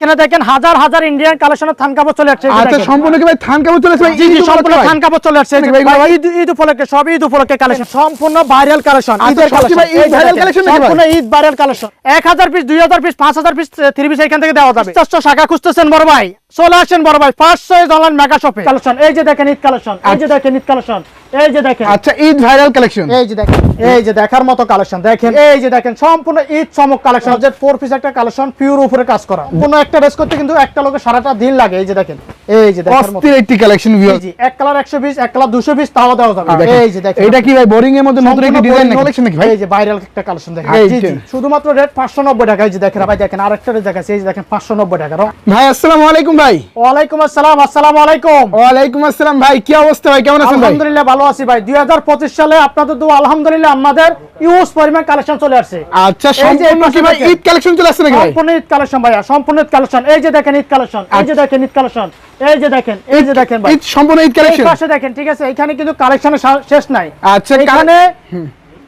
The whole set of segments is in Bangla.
এখানে দেখেন হাজার হাজার ইন্ডিয়ান কালেকশনের থান কাপড় চলে আসছে আচ্ছা সম্পূর্ণ কি ভাই থান কাপড় চলে আসবে জি জি ঈদ সম্পূর্ণ থান কাপড় চলে আসছে ভাই? ঈদ ঈদ উপলক্ষে সব ঈদ উপলক্ষে কালেকশন সম্পূর্ণ ভাইরাল কালেকশন আচ্ছা, ঈদের সব কি ভাই ঈদ collection নাকি সম্পূর্ণ ঈদ ভাইরাল কালেকশন এক হাজার পিস দুই হাজার পিস পাঁচ হাজার পিস থ্রি পিস এখান থেকে দেওয়া যাবে চারশো শাখা খুঁজতেছেন বড় ভাই চলে আসেন বড় ভাই পাঁচশো অনলাইন মেগা শপে কালেকশন এই যে দেখেন ঈদ কালেকশন এই যে দেখেন ঈদ কালেকশন এই যে দেখেন আচ্ছা ঈদ ভাইরাল কালেকশন এই যে দেখেন এই যে দেখার মতো কালেকশন দেখেন এই যে দেখেন সম্পূর্ণ ঈদ চমক কালেকশন যে ফোর পিস একটা কালেকশন পিওর উপরে কাজ করা কোনো একটা ড্রেস করতে কিন্তু একটা লোকের সারাটা দিন লাগে এই যে দেখেন এই যে মতো। অস্থির একটি কালেকশন ভিউয়ার জি এক কালার একশো বিশ এক কালার দুশো বিশ তাও দেওয়া যাবে। এই যে দেখেন। এটা কি ভাই বোরিং এর মধ্যে নতুন একটি ডিজাইন কালেকশন নাকি? ভাই? এই যে ভাইরাল একটা কালেকশন দেখেন। জি জি। শুধুমাত্র রেট পাঁচশো নব্বই টাকা এই যে দেখেন ভাই দেখেন আরেকটা রেট দেখাচ্ছি এই যে দেখেন পাঁচশো নব্বই টাকা। ভাই আসসালামু আলাইকুম ভাই। ওয়ালাইকুম আসসালাম আসসালামু আলাইকুম। ওয়ালাইকুম আসসালাম ভাই কি অবস্থা ভাই? কেমন আছেন ভাই? আলহামদুলিল্লাহ ভালো আছি ভাই। দুই হাজার পঁচিশ সালে আপনাদের তো আলহামদুলিল্লাহ আমাদের ইউজ পরিমাণ কালেকশন চলে আসছে। আচ্ছা সম্পূর্ণ কি ভাই ঈদ কালেকশন চলে আসছে নাকি ভাই? সম্পূর্ণ ঈদ কালেকশন ভাইয়া সম্পূর্ণ ঈদ কালেকশন এই যে দেখেন ঈদ কালেকশন এই যে দেখেন ঈদ কালেকশন এই যে দেখেন এই যে দেখেন ভাই। ঈদ সম্পূর্ণ ঈদ এই কালেকশন পাশে দেখেন ঠিক আছে? এখানে কিন্তু কালেকশনের শেষ নাই। আচ্ছা এখানে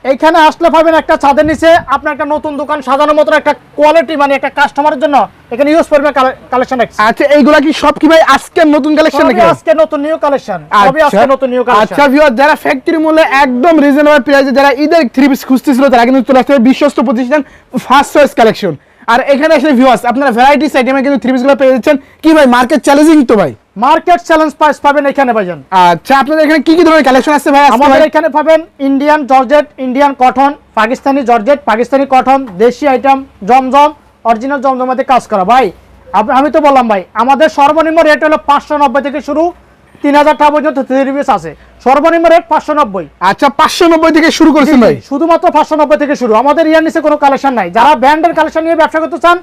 এইখানে আসলে পাবেন একটা ছাদের নিচে আপনার একটা নতুন দোকান সাজানোর মতো একটা কোয়ালিটি মানে একটা কাস্টমারের জন্য এখানে ইউজ করবে কালেকশন আচ্ছা এইগুলা কি সব কি ভাই আজকে নতুন কালেকশন নাকি? আজকে নতুন নিউ কালেকশন সবই আজকে নতুন নিউ কালেকশন আচ্ছা ভিউয়ার যারা ফ্যাক্টরি মূল্যে একদম রিজনেবল প্রাইসে যারা ঈদের থ্রি পিস খুঁজতেছিল তারা কিন্তু চলে আসছে বিশ্বস্ত প্রতিষ্ঠান ফার্স্ট চয়েস কালেকশন আর এখানে এসে ভিউয়ার্স আপনারা ভ্যারাইটিস আইটেমে কিন্তু থ্রি পিসগুলো পেয়ে যাচ্ছেন। কি ভাই মার্কেট চ্যালেঞ্জিং তো ভাই? মার্কেট চ্যালেঞ্জ প্রাইস পাবেন এখানে ভাইজান আচ্ছা আপনাদের এখানে কি কি ধরনের কালেকশন আছে ভাই আমাদের এখানে পাবেন Indian georgette Indian cotton Pakistani georgette Pakistani cotton দেশি আইটেম জমজম অরিজিনাল জমজমাতে কাজ করা। ভাই আমি তো বললাম ভাই আমাদের সর্বনিম্ন রেট হলো পাঁচশো নব্বই থেকে শুরু তিন হাজার টাকা পর্যন্ত থ্রি পিস আছে। সর্বনিম্ন রেট পাঁচশো নব্বই। আচ্ছা পাঁচশো নব্বই থেকে শুরু করেছেন ভাই? শুধুমাত্র পাঁচশো নব্বই থেকে শুরু। আমাদের ইয়ার নিচে কোনো কালেকশন নাই। যারা ব্র্যান্ডের কালেকশন নিয়ে ব্যবসা করতে চান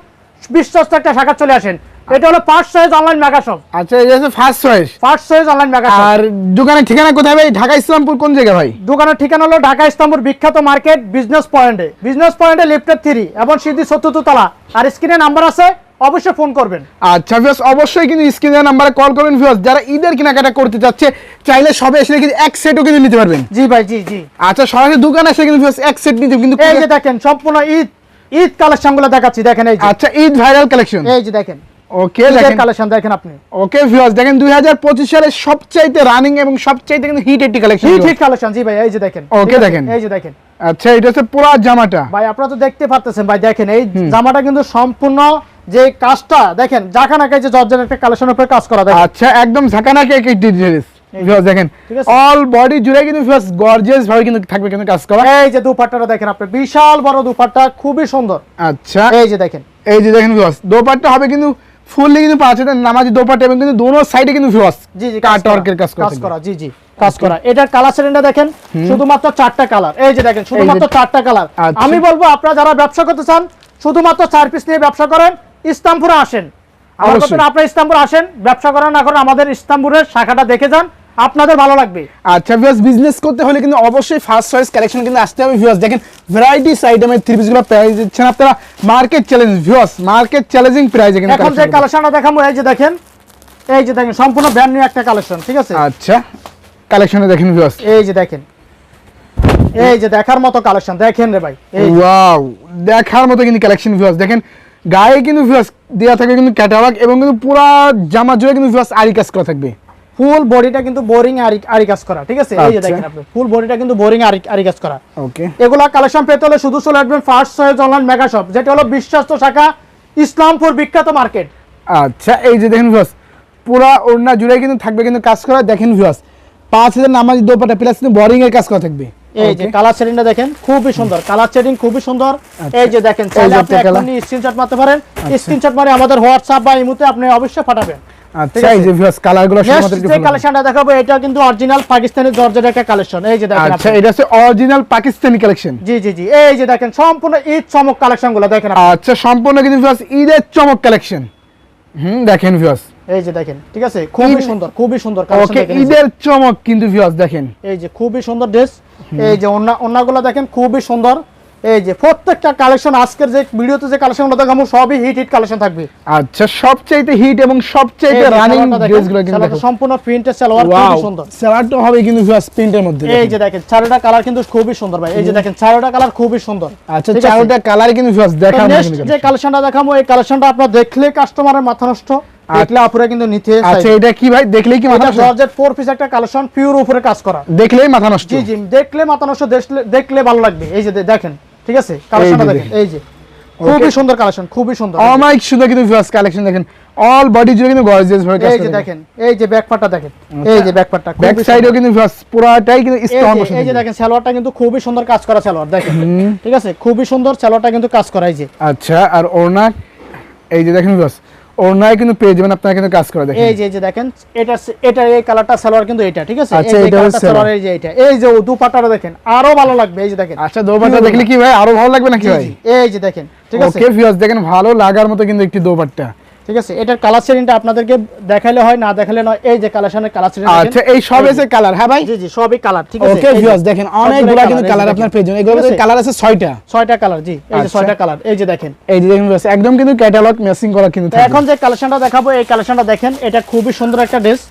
বিশ্বস্ত একটা শাখা চলে আসেন। এটা হলো first size online mega shop আচ্ছা এই হচ্ছে first choice first size online mega shop আর দোকানের ঠিকানা কোথায় ভাই? ঢাকা ইসলামপুর কোন জায়গা ভাই? দোকানের ঠিকানা হলো ঢাকা ইস্তাম্বুল বিখ্যাত মার্কেট বিজনেস পয়েন্টে বিজনেস পয়েন্টে লিফটেড থ্রি এবং সিদ্ধি চতুর্থ তলা। আর স্ক্রিনে নাম্বার আছে অবশ্যই ফোন করবেন। আচ্ছা ভিউয়ার্স অবশ্যই কিন্তু স্ক্রিনের নাম্বারে কল করবেন ভিউয়ার্স যারা ঈদের কেনাকাটা করতে চাচ্ছে চাইলে সবে এসে কিন্তু এক সেটও কিন্তু নিতে পারবেন। জি ভাই জি জি। আচ্ছা সরাসরি দোকানে এসে কিন্তু viewers এক সেট নিতে কিন্তু এই যে দেখেন সম্পূর্ণ ঈদ ঈদ কালেকশনগুলো দেখাচ্ছি দেখেন এই যে। আচ্ছা ঈদ ভাইরাল কালেকশন এই যে দেখেন। ওকে দেখেন। কালেকশন দেখেন আপনি। ওকে ভিউয়ার্স দেখেন 2025 সালে সবচাইতে রানিং এবং সবচাইতে কিন্তু হিট একটি কালেকশন হিট হিট কালেকশন জি ভাই এই যে দেখেন। ওকে দেখেন। এই যে দেখেন। আচ্ছা এটা হচ্ছে পুরো জামাটা। ভাই আপনারা তো দেখতে পাচ্ছেন ভাই দেখেন এই জামাটা কিন্তু সম্পূর্ণ যে কাজটা দেখেন জাকানাকে যে জর্জের একটা কালেকশনের উপরে কাজ করা দেখেন। আচ্ছা একদম ঝাঁকানা কেক একটি ড্রেস। দেখেন অল বডি জুড়ে কিন্তু গর্জিয়াস ভাবে কিন্তু থাকবে কিন্তু কাজ করা। এই যে দুপাট্টাটা দেখেন আপনি বিশাল বড় দুপাট্টা খুবই সুন্দর। আচ্ছা। এই যে দেখেন। এই যে দেখেন ভিউয়ার্স দোপাট্টা হবে কিন্তু ফুললি কিন্তু পাঁচ হাজার নামাজি দোপাট্টা এবং কিন্তু দোনো সাইডে কিন্তু ভিউয়ার্স জি জি কাট ওয়ার্কের কাজ করা কাজ করা জি জি কাজ করা। এটার কালার দেখেন শুধুমাত্র চারটা কালার এই যে দেখেন শুধুমাত্র চারটা কালার আচ্ছা। আমি বলব আপনারা যারা ব্যবসা করতে চান শুধুমাত্র চার পিস নিয়ে ব্যবসা করেন ইস্তামপুরে আসেন। আমার অবশ্যই। কথা আপনারা আসেন ব্যবসা করেন না করেন আমাদের শাখাটা দেখে যান আপনাদের ভালো লাগবে। আচ্ছা ভিউয়ার্স বিজনেস করতে হলে কিন্তু অবশ্যই ফার্স্ট চয়েস কালেকশন কিন্তু আসতে হবে ভিউয়ার্স দেখেন ভ্যারাইটিস আইটেমের থ্রি পিসগুলো প্রাইস দিচ্ছেন আপনারা market challenge viewers market challenging প্রাইসে কিন্তু এখন যে কালেকশনটা দেখাবো এই যে দেখেন এই যে দেখেন সম্পূর্ণ ব্র্যান্ড নিউ একটা কালেকশন ঠিক আছে? আচ্ছা কালেকশনে দেখেন ভিউয়ার্স এই যে দেখেন এই যে দেখার মতো কালেকশন দেখেন রে ভাই এই ওয়াও দেখার মতো কিন্তু কালেকশন ভিউয়ার্স দেখেন গায়ে কিন্তু ভিউয়ার্স দেওয়া থাকবে কিন্তু ক্যাটালগ এবং কিন্তু পুরো জামা জুড়ে কিন্তু ভিউয়ার্স আরি কাজ করা থাকবে। ফুল বডিটা কিন্তু বোরিং আরি আরি কাজ করা ঠিক আছে? এই যে আচ্ছা। দেখেন আপনি ফুল বডিটা কিন্তু বোরিং আরি আরি কাজ করা। ওকে এগুলা কালেকশন পেতে হলে শুধু চলে আসবেন first size online mega shop যেটা হলো বিশ্বস্ত শাখা ইসলামপুর বিখ্যাত মার্কেট আচ্ছা এই যে দেখেন ভিউয়ার্স পুরা ওড়না জুড়ে কিন্তু থাকবে কিন্তু কাজ করা দেখেন ভিউয়ার্স পাঁচ হাজার নামাজ দোপাটা প্লাস কিন্তু বোরিং এর কাজ করা থাকবে। এই যে. কালার সেটিংটা দেখেন খুবই সুন্দর। কালার সেটিং খুবই সুন্দর। এই যে দেখেন চাইলে আপনি এখনই স্ক্রিনশট মারতে পারেন। স্ক্রিনশট মারে আমাদের হোয়াটসঅ্যাপ বা ইমোতে আপনি অবশ্যই পাঠাবেন। আচ্ছা এই যে ভিউয়ার্স কালারগুলো শুধুমাত্র যে কালেকশনটা দেখাবো এটা কিন্তু অরিজিনাল পাকিস্তানি জর্জের একটা কালেকশন এই যে দেখেন আচ্ছা এটা হচ্ছে অরিজিনাল পাকিস্তানি কালেকশন জি জি জি। এই যে দেখেন সম্পূর্ণ ঈদ চমক কালেকশনগুলো দেখেন আচ্ছা সম্পূর্ণ কিন্তু ভিউয়ার্স ঈদের চমক কালেকশন হুম দেখেন ভিউয়ার্স এই যে দেখেন ঠিক আছে? খুবই সুন্দর খুবই সুন্দর কালেকশন ওকে। ঈদের চমক কিন্তু ভিউয়ার্স দেখেন। এই যে খুবই সুন্দর ড্রেস এই যে ওন্না ওন্নাগুলো দেখেন খুবই সুন্দর। এই যে প্রত্যেকটা কালেকশন আজকের যে ভিডিওতে যে কালেকশনগুলো দেখাবো সবই হিট হিট কালেকশন থাকবে। আচ্ছা সবচাইতে হিট এবং সবচাইতে এই যে রানিং ড্রেসগুলো কিন্তু দেখো। সম্পূর্ণ প্রিন্টের সালোয়ার খুবই সুন্দর। সালোয়ারটা হবে কিন্তু ভিউয়ার্স প্রিন্টের মধ্যে এই যে দেখেন চারোটা কালার কিন্তু খুবই সুন্দর ভাই। এই যে দেখেন চারোটা কালার খুবই সুন্দর। আচ্ছা? চারোটা কালার কিন্তু ভিউয়ার্স দেখা নেক্সট যে কালেকশনটা দেখাবো এই কালেকশনটা আপনার দেখলে কাস্টমারের মাথা নষ্ট। দেখলে আপুরা কিন্তু নিতে আচ্ছা এটা কি ভাই? দেখলেই কি মাথা নষ্ট? জর্জেট ফোর পিস একটা কালেকশন পিওর উপরে কাজ করা। দেখলেই মাথা নষ্ট। জি জি দেখলে মাথা নষ্ট দেখলে ভালো লাগবে। এই যে দেখেন ঠিক আছে? কালেকশনটা দেখেন। এই যে। খুবই সুন্দর কালেকশন খুবই সুন্দর। অমাইক সুন্দর কিন্তু ভিউয়ার্স কালেকশন দেখেন। অল বডি জুড়ে কিন্তু গর্জিয়াস ভাবে কাজ এই যে দেখেন এই যে ব্যাক পার্টটা দেখেন। এই যে ব্যাক পার্টটা ব্যাক সাইডেও কিন্তু ভিউয়ার্স পুরোটাই কিন্তু স্টোন এই যে দেখেন সালোয়ারটা কিন্তু খুবই সুন্দর কাজ করা সালোয়ার দেখেন। ঠিক আছে? খুবই সুন্দর সালোয়ারটা কিন্তু কাজ করা এই যে। আচ্ছা আর ওড়না এই যে দেখেন ভিউয়ার্স ওড়নায় কিন্তু পেয়ে যাবেন আপনারা কিন্তু কাজ করে দেখেন। এই যে যে দেখেন এটা এটা এই কালারটা সালোয়ার কিন্তু এটা ঠিক আছে? আচ্ছা, এই কালারটা সালোয়ার। এই যে এটা। এই যে দুপাটাটা দেখেন আরও ভালো লাগবে এই যে দেখেন। আচ্ছা দুপাটা দেখলে কি ভাই আরও ভালো লাগবে নাকি ভাই? এই যে দেখেন ঠিক আছে? ওকে ভিউয়ার্স দেখেন ভালো লাগার মতো কিন্তু একটি দোপাট্টা। ঠিক আছে? এটার কালার শেডিংটা আপনাদেরকে দেখাইলে হয় না দেখালে নয় এই যে কালেকশনের কালার শেডিং আচ্ছা এই সব এসে কালার হ্যাঁ ভাই? জি জি সবই কালার ঠিক আছে? ওকে ভিউয়ার্স দেখেন অনেকগুলা কিন্তু কালার আপনার যাবেন। এগুলো কালার আছে? ছয়টা। ছয়টা কালার জি এই যে আচ্ছা। ছয়টা কালার এই যে দেখেন। এই যে দেখেন একদম কিন্তু ক্যাটালগ ম্যাচিং করা কিন্তু তো থাকবে। এখন যে কালেকশনটা দেখাবো এই কালেকশনটা দেখেন এটা খুবই সুন্দর একটা ড্রেস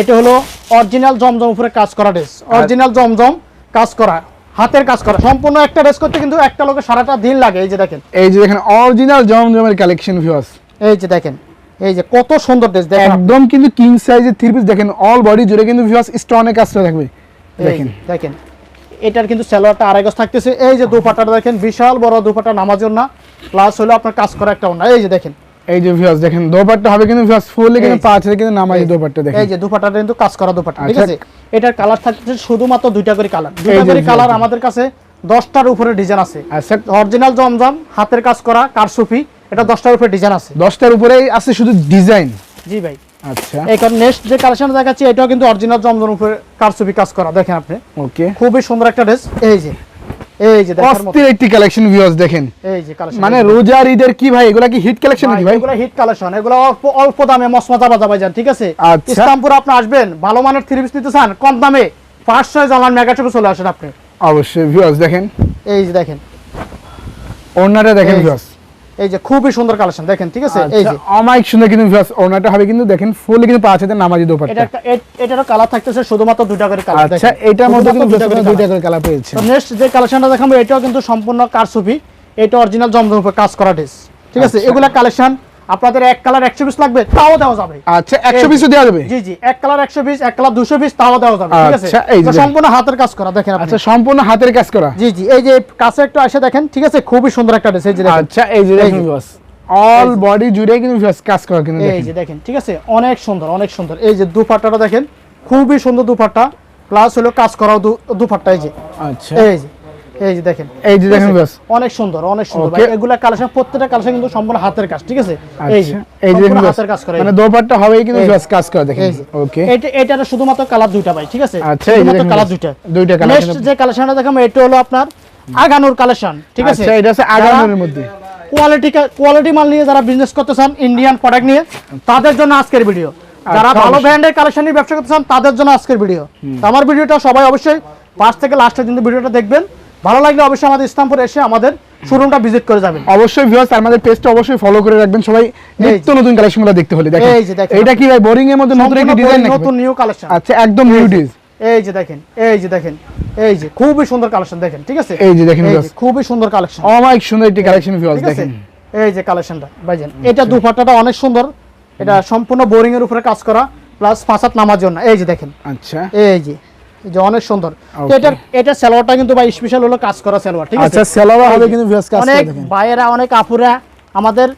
এটা হলো অরিজিনাল জমজম উপরে কাজ করা ড্রেস অরিজিনাল জমজম কাজ করা হাতের কাজ করা। সম্পূর্ণ একটা ড্রেস করতে কিন্তু একটা লোকে সারাটা দিন লাগে এই যে দেখেন। এই যে দেখেন অরিজিনাল জমজমের কালেকশন ভিউয়ার্স এই যে দেখেন এই যে কত সুন্দর ড্রেস দেখেন একদম কিন্তু কিং সাইজের থ্রি পিস দেখেন অল বডি জুড়ে কিন্তু ভিউয়ার্স স্টোনে কাজ করা থাকবে। দেখেন। দেখেন এটার কিন্তু সালোয়ারটা আড়াই গজ থাকতেছে। এই যে দুপাটাটা দেখেন বিশাল বড় দুপাটা নামাজ না প্লাস হলো আপনার কাজ করা একটা ওনা এই যে দেখেন। এই যে ভিউয়ার্স দেখেন দোপাট্টা হবে কিন্তু ভিউয়ার্স ফুললি কিন্তু পাঁচ হাজার কিন্তু এই। দোপাট্টা দেখেন। এই যে দুপাটাটা কিন্তু কাজ করা দুপাটা ঠিক আচ্ছা। আছে? এটার কালার থাকতেছে শুধুমাত্র দুইটা করে কালার দুইটা করে কালার আমাদের কাছে দশটার উপরে ডিজাইন আছে। আচ্ছা। অরিজিনাল জমজম হাতের কাজ করা কারসুফি এটা দশটার উপরে ডিজাইন আছে। দশটার উপরেই আছে শুধু ডিজাইন জি ভাই। আচ্ছা। এখন নেক্সট যে কালেকশন দেখাচ্ছি এটাও কিন্তু অরিজিনাল জমজম উপরে কারসুফি কাজ করা দেখেন আপনি। ওকে খুবই সুন্দর একটা ড্রেস এই যে এই যে অস্থির একটি কালেকশন ভিউয়ার্স দেখেন। এই যে কালেকশন মানে রোজার ঈদের কি ভাই এগুলা কি হিট কালেকশন নাকি ভাই? এগুলো হিট কালেকশন এগুলো অল্প অল্প দামে মসমজা বাজা বাজার ঠিক আছে? আচ্ছা। ইসলামপুর আপনি আসবেন ভালো মানের থ্রি পিস নিতে চান কম দামে পাঁচশো মেগা চলে আসেন আপনি। অবশ্যই ভিউয়ার্স দেখেন। এই যে দেখেন। ওড়নাটা দেখেন। ভিউয়ার্স এই যে খুবই সুন্দর কালেকশন দেখেন ঠিক আছে? এই যে। অমাইক সুন্দর কিন্তু ভিউয়ার্স ওনাটা হবে কিন্তু দেখেন ফুললি কিন্তু পাঁচ হাজার নামাজি দোপাট্টা। এটা এটারও কালার থাকতেছে শুধুমাত্র দুইটা করে কালার আচ্ছা এটার মধ্যে কিন্তু দুইটা করে কালার পেয়েছে। নেক্সট যে কালেকশনটা দেখাবো এটাও কিন্তু সম্পূর্ণ কারসুফি এটা অরিজিনাল জমজম উপর কাজ করা ড্রেস ঠিক আছে? আচ্ছা। এগুলা কালেকশন আপনাদের এক কালার একশো পিস লাগবে তাও দেওয়া যাবে। আচ্ছা একশো পিসও দেওয়া যাবে? জি জি এক কালার একশো পিস এক কালার দুশো পিস তাও দেওয়া যাবে ঠিক আছে? আচ্ছা। সম্পূর্ণ হাতের কাজ করা দেখেন আচ্ছা সম্পূর্ণ হাতের কাজ করা? জি জি এই যে কাছে একটু এসে দেখেন ঠিক আছে? খুবই সুন্দর একটা ড্রেস এই যে দেখেন। আচ্ছা এই যে দেখেন অল বডি জুড়ে কিন্তু কাজ করা কিন্তু এই যে দেখেন ঠিক আছে? অনেক সুন্দর অনেক সুন্দর। এই যে দুপাট্টাটা দেখেন খুবই সুন্দর দুপাট্টা প্লাস হলো কাজ করা দুপাট্টা এই যে। আচ্ছা। এই যে। এই যে দেখেন। এই যে দেখেন অনেক সুন্দর অনেক সুন্দর। ভাই এগুলা কালেকশন প্রত্যেকটা কালেকশন কিন্তু সম্পূর্ণ হাতের কাজ ঠিক আছে? এই যে আচ্ছা। এই যে হাতের কাজ করা মানে দোপাট্টা হবেই কিন্তু কাজ করা দেখেন। ওকে এটা এটার শুধুমাত্র কালার দুইটা ভাই ঠিক আছে? আচ্ছা, এই যে কালার দুইটা। দুইটা colour নেক্সট যে কালেকশনটা দেখাবো এটা হলো আপনার আগানোর কালেকশন ঠিক আছে? আচ্ছা এটা হচ্ছে আগানোর মধ্যে। কোয়ালিটি কোয়ালিটি মাল নিয়ে যারা বিজনেস করতে চান ইন্ডিয়ান প্রোডাক্ট নিয়ে তাদের জন্য আজকের ভিডিও যারা আচ্ছা, ভালো অবশ্যই। ব্র্যান্ডের কালেকশন নিয়ে ব্যবসা করতে চান তাদের জন্য আজকের ভিডিও আমার ভিডিওটা সবাই অবশ্যই ফার্স্ট থেকে লাস্টের দিন ভিডিওটা দেখবেন। ভালো লাগলে অবশ্যই আমাদের ইসলামপুর এসে আমাদের শোরুমটা ভিজিট করে যাবেন। অবশ্যই ভিউয়ার্স আমাদের পেজটা অবশ্যই ফলো করে রাখবেন। সবাই নিত্য নতুন কালেকশনগুলো দেখতে হলে দেখেন। এই যে দেখেন। এটা কি ভাই বোরিং এর মধ্যে নতুন একটি ডিজাইন নাকি নতুন নিউ কালেকশন আচ্ছা একদম নিউ ডিজ এই যে দেখেন এই যে দেখেন এই যে খুবই সুন্দর কালেকশন দেখেন ঠিক আছে? এই যে দেখেন খুবই সুন্দর কালেকশন অমাইক সুন্দর একটি কালেকশন ভিউয়ার্স দেখেন। এই যে কালেকশনটা ভাইজান এটা দুপাট্টাটা অনেক সুন্দর। এটা সম্পূর্ণ বোরিং এর উপরে কাজ করা প্লাস ফাঁসাত নামার জন্য। এই যে দেখেন। আচ্ছা। এই যে যে অনেক সুন্দর। তো. এটা সালোয়ারটা কিন্তু ভাই স্পেশাল হলো কাজ করা সালোয়ার ঠিক আছে? আচ্ছা সেলাবা হবে কিন্তু ভিউয়ার্স কাজ অনেক ভাইয়েরা অনেক আপুরা আমাদের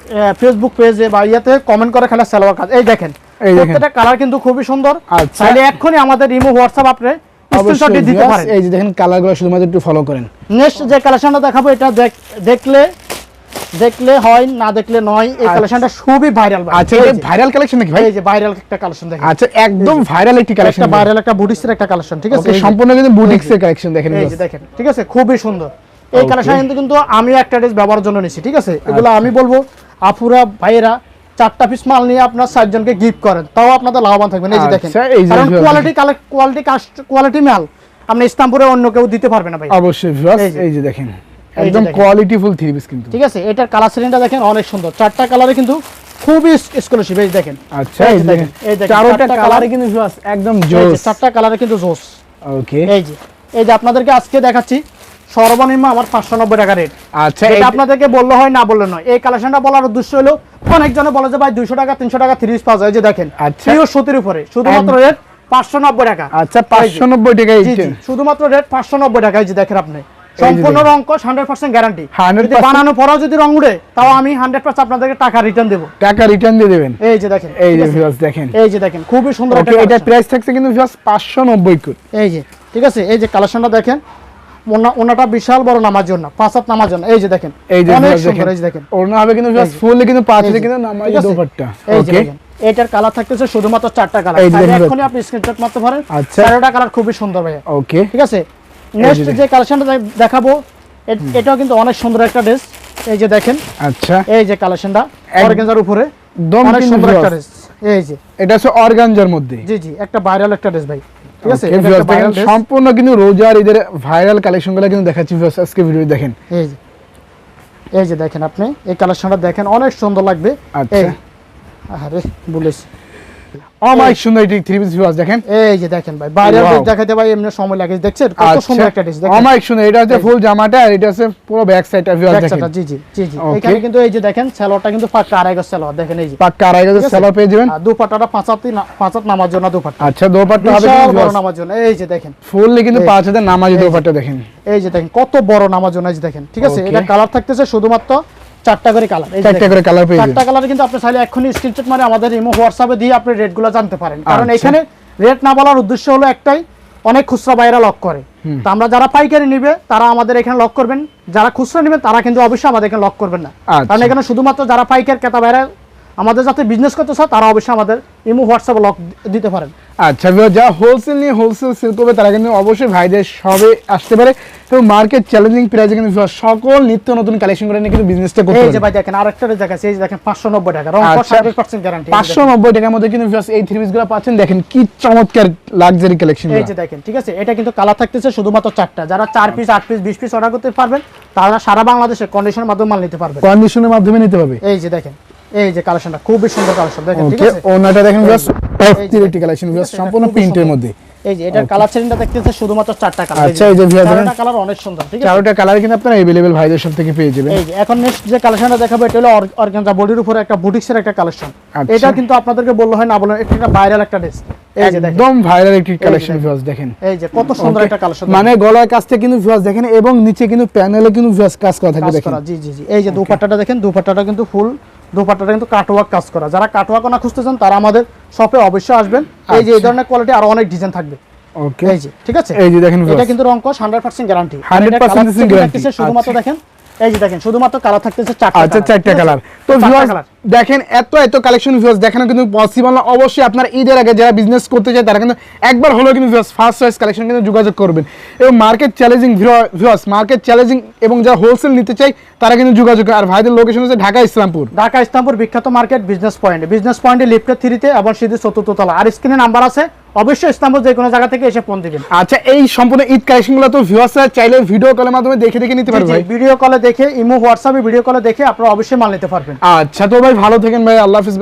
ফেসবুক পেজে বা ইয়াতে কমেন্ট করে খেলা সালোয়ার কাজ। এই দেখেন। প্রত্যেকটা কালার কিন্তু খুবই সুন্দর। আচ্ছা। তাহলে এক্ষুনি আমাদের ইমো হোয়াটসঅ্যাপ আপনি স্ক্রিনশট দিতে পারেন। এই যে দেখেন কালারগুলো শুধুমাত্র একটু ফলো করেন। নেক্সট যে কালেকশনটা দেখাবো এটা দেখ- দেখলে দেখলে হয় না দেখলে নয় এই আচ্ছা। কালেকশনটা খুবই ভাইরাল আচ্ছা এটা ভাইরাল কালেকশন নাকি ভাই? এই যে ভাইরাল একটা কালেকশন দেখেন। আচ্ছা একদম ভাইরাল একটি কালেকশন একটা ভাইরাল একটা বুটিক্সের একটা কালেকশন ঠিক আছে? এই সম্পূর্ণ কিন্তু বুটিক্স এর কালেকশন দেখেন। এই যে দেখেন ঠিক আছে? খুবই সুন্দর। এই কালেকশন কিন্তু কিন্তু আমি একটা ড্রেস ব্যবহারের জন্য নিছি ঠিক আছে? এগুলো আমি বলব আপুরা ভাইয়েরা চারটা পিস মাল নিয়ে আপনার চারজনকে গিফট করেন তাও আপনাদের লাভবান থাকবেন। এই যে দেখেন আচ্ছা, এই কারণ কোয়ালিটি কোয়ালিটি কাস্ট কোয়ালিটি মাল আপনি ইস্তাম্বুরে অন্য কেউ দিতে পারবে না ভাই। অবশ্যই এই যে। দেখেন। এই একদম কোয়ালিটি ফুল থ্রি পিস কিন্তু। ঠিক আছে এটার কালার সিলিংটা দেখেন অনেক সুন্দর। চারটা কালারে কিন্তু খুবই এক্সক্লুসিভ এই দেখেন। আচ্ছা এই দেখেন এই দেখেন, চারটা কালারে কিন্তু ভিউয়ার্স একদম জোস চারটা কালারে কিন্তু জোস ওকে এই যে এই যে আপনাদেরকে আজকে দেখাচ্ছি সর্বনিম্ন আমার পাঁচশো নব্বই টাকা রেট আচ্ছা এটা আপনাদেরকে বললে হয় না বললে নয়। এই কালেকশনটা বলার উদ্দেশ্য হলো অনেকজনে বলে যে ভাই দুইশো টাকা তিনশো টাকা থ্রি পাওয়া যায়। যে দেখেন আচ্ছা। সুতির উপরে শুধুমাত্র রেট পাঁচশো নব্বই টাকা। আচ্ছা পাঁচশো নব্বই টাকা শুধুমাত্র রেট পাঁচশো নব্বই টাকা। এই যে দেখেন আপনি সম্পূর্ণ রং কস গ্যারান্টি 100% বানানো পরেও যদি রং উড়ে তাও আমি হান্ড্রেড পার্সেন্ট আপনাদেরকে টাকা রিটার্ন দেবো টাকা রিটার্ন দিয়ে দেবেন এই যে দেখেন এই যে ভিউয়ার্স দেখেন এই যে দেখেন খুবই সুন্দর একটা এটা প্রাইস থাকছে কিন্তু ভিউয়ার্স কোট এই যে ঠিক আছে এই যে কালেকশনটা দেখেন ওনাটা বিশাল বড় নামার জন্য নামার জন্য এই যে দেখেন এই যে দেখেন ওড়না হবে কিন্তু। ফুল কিন্তু পাঁচ কিন্তু দোপাট্টা ওকে এটার কালার থাকতেছে শুধুমাত্র চারটা কালার এখনই আপনি স্ক্রিনশট মারতে পারেন আচ্ছা। চারটা কালার খুবই সুন্দর ভাই ওকে ঠিক আছে নেক্সট যে কালেকশনটা দেখাবো এটাও কিন্তু অনেক সুন্দর একটা ড্রেস এই যে দেখেন আচ্ছা। এই যে কালেকশনটা অর্গানজার উপরে। একদম অনেক সুন্দর একটা ড্রেস এই যে। এটা হচ্ছে অর্গানজার মধ্যে। জি জি একটা ভাইরাল একটা ড্রেস ভাই। ঠিক আছে। সম্পূর্ণ কিন্তু রোজার ভাইরাল কালেকশনগুলো কিন্তু দেখাচ্ছি আজকে ভিডিও দেখেন। এই যে। এই যে দেখেন আপনি এই কালেকশনটা দেখেন অনেক সুন্দর লাগবে। আচ্ছা। আরে বলেছি অনেক সুন্দর এটি থ্রি পিস ভিউয়ার্স দেখেন। এই যে দেখেন ভাই বাইরে দেখাতে ভাই এমনি সময় লাগে। দেখছেন কত আচ্ছা। সুন্দর একটা ড্রেস দেখেন। সুন্দর এটা হচ্ছে ফুল জামাটা আর এটা হচ্ছে পুরো ব্যাক সাইডটা ভিউয়ার্স দেখেন। জি জি জি। জি এখানে কিন্তু এই যে দেখেন সালোয়ারটা কিন্তু পাক্কা আড়াই গজ সালোয়ার দেখেন এই যে। পাক্কা আড়াই? সেলার পেয়ে যাবেন। আর দুপাট্টাটা পাঁচাতি পাঁচাত নামার জন্য দুপাট্টা। আচ্ছা দোপাট্টা হবে বড় নামার জন্য। এই যে দেখেন। ফুললি কিন্তু পাঁচ হাজার নামাজি এই দেখেন। এই যে দেখেন কত বড় নামার জন্য এই যে দেখেন। ঠিক আছে? এটা কালার থাকতেছে শুধুমাত্র চারটা করে কালার চারটা করে কালার পেয়ে চারটা কালার কিন্তু আপনি চাইলে এখনই স্ক্রিনশট মারে আমাদের ইমো হোয়াটসঅ্যাপে দিয়ে আপনি রেটগুলো জানতে পারেন। কারণ আচ্ছা। এখানে রেট না বলার উদ্দেশ্য হলো একটাই অনেক খুচরা বাইরা লক করে। তো আমরা যারা পাইকারি নিবে তারা আমাদের এখানে লক করবেন। যারা খুচরা নেবেন তারা কিন্তু অবশ্যই আমাদের এখানে লক করবেন না। আচ্ছা। কারণ এখানে শুধুমাত্র যারা পাইকার ক্রেতা বাইরা আমাদের যাতে বিজনেস করতে চায় তারা অবশ্যই আমাদের ইমো হোয়াটসঅ্যাপে লক দিতে পারেন। আচ্ছা যারা হোলসেল নিয়ে হোলসেল সেল করবে তারা কিন্তু অবশ্যই ভাইদের সবে আসতে পারে। এবং মার্কেট চ্যালেঞ্জিং প্রাইসে কিন্তু সকল নিত্য নতুন কালেকশন করে নিয়ে কিন্তু বিজনেসটা করতে এই যে ভাই দেখেন আরেকটা দেখাচ্ছি এই যে দেখেন পাঁচশো নব্বই টাকা রং আচ্ছা। হান্ড্রেড পার্সেন্ট গ্যারান্টি পাঁচশো নব্বই টাকার মধ্যে কিন্তু viewers এই থ্রি গুলো পাচ্ছেন। দেখেন কি চমৎকার লাক্সারি কালেকশন এই যে দেখেন ঠিক আছে? এটা কিন্তু কালার থাকতেছে শুধুমাত্র চারটা। যারা চার পিস আট পিস বিশ পিস অর্ডার করতে পারবেন তারা সারা বাংলাদেশে কন্ডিশনের মাধ্যমে মাল নিতে পারবেন কন্ডিশনের মাধ্যমে নিতে পারবে। এই যে দেখেন এই যে কালেকশনটা খুবই সুন্দর কালেকশন দেখেন ঠিক ওকে আছে ওনাটা দেখেন viewers, এই যে একটি কালেকশন ঠিক আছে, এটা সম্পূর্ণ খুবই প্রিন্টের সুন্দর। মধ্যে এই যে এটার কালার সেটিংটা দেখতেছে শুধুমাত্র চারটা কালার আচ্ছা, এই যে viewers দেখেন। চারটা কালার অনেক সুন্দর ঠিক আছে চারোটা কালার কিন্তু আপনারা अवेलेबल ভাইদের সব থেকে পেয়ে যাবেন এই যে এখন নেক্সট যে কালেকশনটা দেখাবো এটা হলো অর্গানজা বডির উপরে একটা বুটিক্সের একটা কালেকশন আচ্ছা। এটা কিন্তু আপনাদেরকে বললো হয় না বললো এটা একটা ভাইরাল একটা ড্রেস এই যে দেখেন একদম ভাইরাল একটি কালেকশন দেখেন। ভিউয়ার্স দেখেন এই যে কত সুন্দর Okay, একটা কালেকশন মানে গলার কাজটা কিন্তু ভিউয়ার্স দেখেন এবং নিচে কিন্তু প্যানেলে কিন্তু ভিউয়ার্স কাজ করা থাকবে কাজ দেখেন করা জি জি জি এই যে দুপাট্টাটা দেখেন দুপাট্টাটা কিন্তু ফুল দুপাট্টাটা কিন্তু কাটওয়ার্ক কাজ করা। যারা কাটওয়ার্ক না খুঁজতে চান তারা আমাদের শপে অবশ্যই আসবেন। এই যে এই আচ্ছা। ধরনের কোয়ালিটি আরও অনেক ডিজাইন থাকবে। ওকে এই যে ঠিক আছে? এই যে দেখেন এটা কিন্তু রং কস 100% গ্যারান্টি 100% গ্যারান্টি শুধুমাত্র আচ্ছা। দেখেন এই যে দেখেন শুধুমাত্র কালার থাকতেছে চারটা আচ্ছা চারটা কালার তো ভিউয়ার্স দেখেন এত এত কালেকশন ভিউয়ার্স দেখানো কিন্তু পসিবল না। অবশ্যই আপনার ঈদের আগে যারা বিজনেস করতে চায় তারা কিন্তু একবার হলেও কিন্তু ভিউয়ার্স ফার্স্ট কালেকশন কিন্তু যোগাযোগ করবেন। এবং market challenging viewers market challenging এবং যারা হোলসেল নিতে চাই তারা কিন্তু যোগাযোগ। আর ভাইদের লোকেশন হচ্ছে ঢাকা ইসলামপুর। ঢাকা ইসলামপুর বিখ্যাত মার্কেট বিজনেস পয়েন্ট বিজনেস পয়েন্টে লিফটের থ্রিতে এবং চতুর্থ তলা। আর স্ক্রিনে নাম্বার আছে। অবশ্যই ইসলামপুর যে কোনো জায়গা থেকে এসে ফোন দিবেন। আচ্ছা এই সম্পূর্ণ ঈদ কালেকশনগুলো তো ভিউয়ার্সরা চাইলে ভিডিও কলের মাধ্যমে দেখে দেখে নিতে পারবে ভিডিও কলে দেখে ইমো হোয়াটসঅ্যাপে ভিডিও কলে দেখে আপনারা অবশ্যই মাল নিতে পারবেন। আচ্ছা তো ভাই ভালো থাকেন ভাই আল্লাহ হাফিজ।